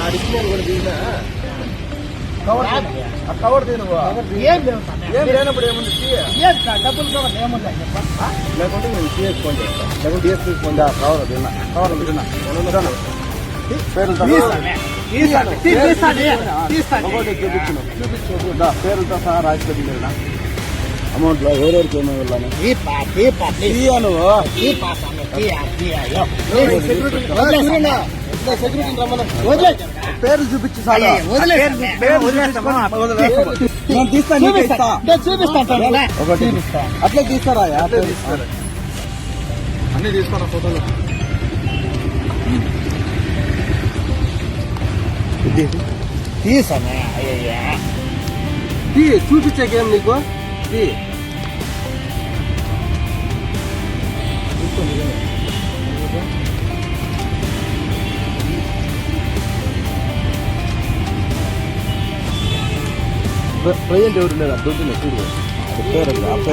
అడిగినాను కూడా తీసినా కవర్ ఆ కవర్ తీ ఏం లేవు ఏం లేనప్పుడు ఏముంది డబ్బులు కవర్ ఏముంది లేకుంటే నేను ఫోన్ చేస్తాను లేకుంటే ఫోన్ కవర్ తిన్నా కవర్ తిన్నా పేరుతో సహా అమౌంట్లో ఎవరెవరికి ఏమో వెళ్ళాను సెక్యూరిటీ పేరు చూపించు అయ్యో. ఒకటి. అట్లే తీస్తారా అన్ని తీసుకున్నా ఫోటోలు? తీ స్వామి. అయ్యయ్యో. తీ నీకు. తీ. ప్రజెంట్ ఎవరు లేదా దొడ్డులే చూడు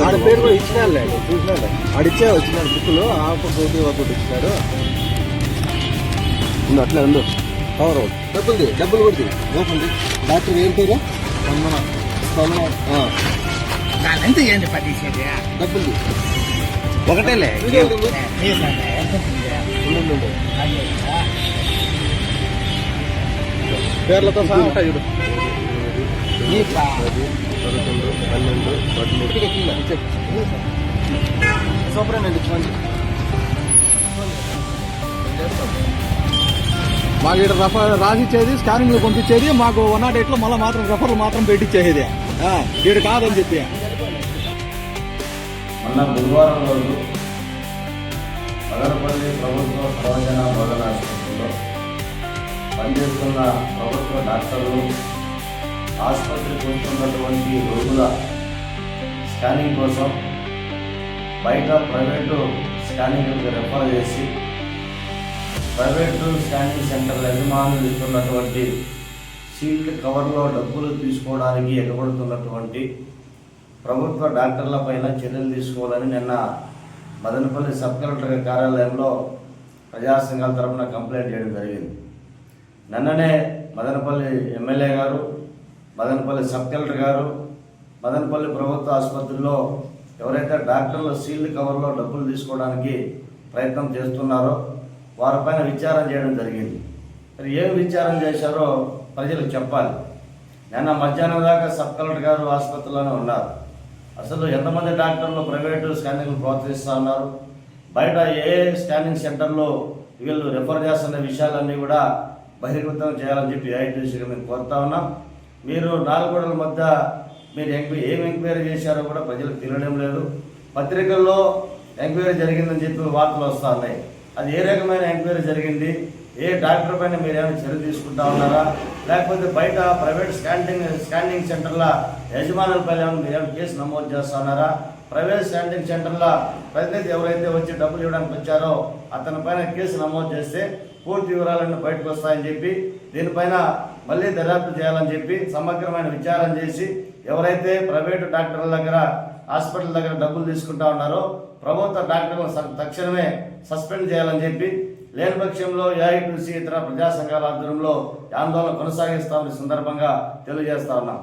ఆడ పేరు కూడా ఇచ్చినాడులే. చూసినాడు ఆడిచ్చే వచ్చినాడు. బుక్కులు ఆ ఒకటి ఒకటి ఇచ్చినాడు. ఉండు అట్లే ఉండు. కవర్ డబ్బులు డబ్బులు కొడుతుంది ఓపెన్ డాక్టర్ ఏం పేరు? స్పందన. స్పందన. డబ్బులు ఒకటేలే. ఉంది. ఉంది? పేర్లతో సహా ఉంటాయి చూడు. పది పదకొండు పన్నెండు పదమూడు సూపరేనండి మాకు ఇక్కడ రెఫర్ రాసిచ్చేది స్కానింగ్లో పంపించేది మాకు వన్ నాట్ ఎయిట్లో మళ్ళీ మాత్రం రెఫర్లు మాత్రం పెట్టించేది వీడు కాదని చెప్పి. మొన్న బుధవారం రోజు మదనపల్లి ప్రభుత్వ సర్వజన బోధన ఆసుపత్రిలో పనిచేస్తున్న ప్రభుత్వ డాక్టర్లు ఆసుపత్రికి వస్తున్నటువంటి రోగుల స్కానింగ్ కోసం బయట ప్రైవేటు స్కానింగ్కి రెఫర్ చేసి ప్రైవేటు స్కానింగ్ సెంటర్ల యజమానులు ఇస్తున్నటువంటి సీట్ కవర్లో డబ్బులు తీసుకోవడానికి ఎగబడుతున్నటువంటి ప్రభుత్వ డాక్టర్ల పైన చర్యలు తీసుకోవాలని నిన్న మదనపల్లి సబ్ కలెక్టర్ కార్యాలయంలో ప్రజా సంఘాల తరఫున కంప్లైంట్ చేయడం జరిగింది. నిన్ననే మదనపల్లి ఎమ్మెల్యే గారు మదనపల్లి సబ్ కలెక్టర్ గారు మదనపల్లి ప్రభుత్వ ఆసుపత్రిలో ఎవరైతే డాక్టర్లు సీల్డ్ కవర్లో డబ్బులు తీసుకోవడానికి ప్రయత్నం చేస్తున్నారో వారిపైన విచారణ చేయడం జరిగింది. మరి ఏం విచారణ చేశారో ప్రజలకు చెప్పాలి. నిన్న మధ్యాహ్నం దాకా సబ్ కలెక్టర్ గారు ఆసుపత్రిలోనే ఉన్నారు. అసలు ఎంతమంది డాక్టర్లు ప్రైవేటు స్కానింగ్లు ప్రోత్సహిస్తూ ఉన్నారు? బయట ఏ స్కానింగ్ సెంటర్లో వీళ్ళు రిఫర్ చేస్తున్న విషయాలన్నీ కూడా బహిర్గతం చేయాలని చెప్పి ఐటీసీగా మేము కోరుతా ఉన్నాం. మీరు నాలుగోడల మధ్య మీరు ఎంక్వైరీ ఏం ఎంక్వైరీ చేశారో కూడా ప్రజలకు తెలియడం లేదు. పత్రికల్లో ఎంక్వైరీ జరిగిందని చెప్పి వార్తలు వస్తూ ఉన్నాయి. అది ఏ రకమైన ఎంక్వైరీ జరిగింది? ఏ డాక్టర్ పైన మీరు ఏమైనా చర్య తీసుకుంటా ఉన్నారా? లేకపోతే బయట ప్రైవేట్ స్కానింగ్ స్కానింగ్ సెంటర్ల యజమానులపై ఏమైనా మీరు ఏమైనా కేసు నమోదు చేస్తున్నారా ప్రైవేట్ స్కానింగ్ సెంటర్ల ప్రతినిధి ఎవరైతే వచ్చి డబ్బులు ఇవ్వడానికి వచ్చారో అతని పైన కేసు నమోదు చేస్తే పూర్తి వివరాలన్నీ బయటకు వస్తాయని చెప్పి దీనిపైన మళ్ళీ దర్యాప్తు చేయాలని చెప్పి సమగ్రమైన విచారం చేసి ఎవరైతే ప్రైవేటు డాక్టర్ల దగ్గర హాస్పిటల్ దగ్గర డబ్బులు తీసుకుంటా ఉన్నారో ప్రభుత్వ డాక్టర్లను తక్షణమే సస్పెండ్ చేయాలని చెప్పి లేని పక్షంలో ఏఐటీసీ ఇతర ప్రజా సంఘాల ఆధ్వర్యంలో ఆందోళన కొనసాగిస్తామని సందర్భంగా తెలియజేస్తా ఉన్నాం.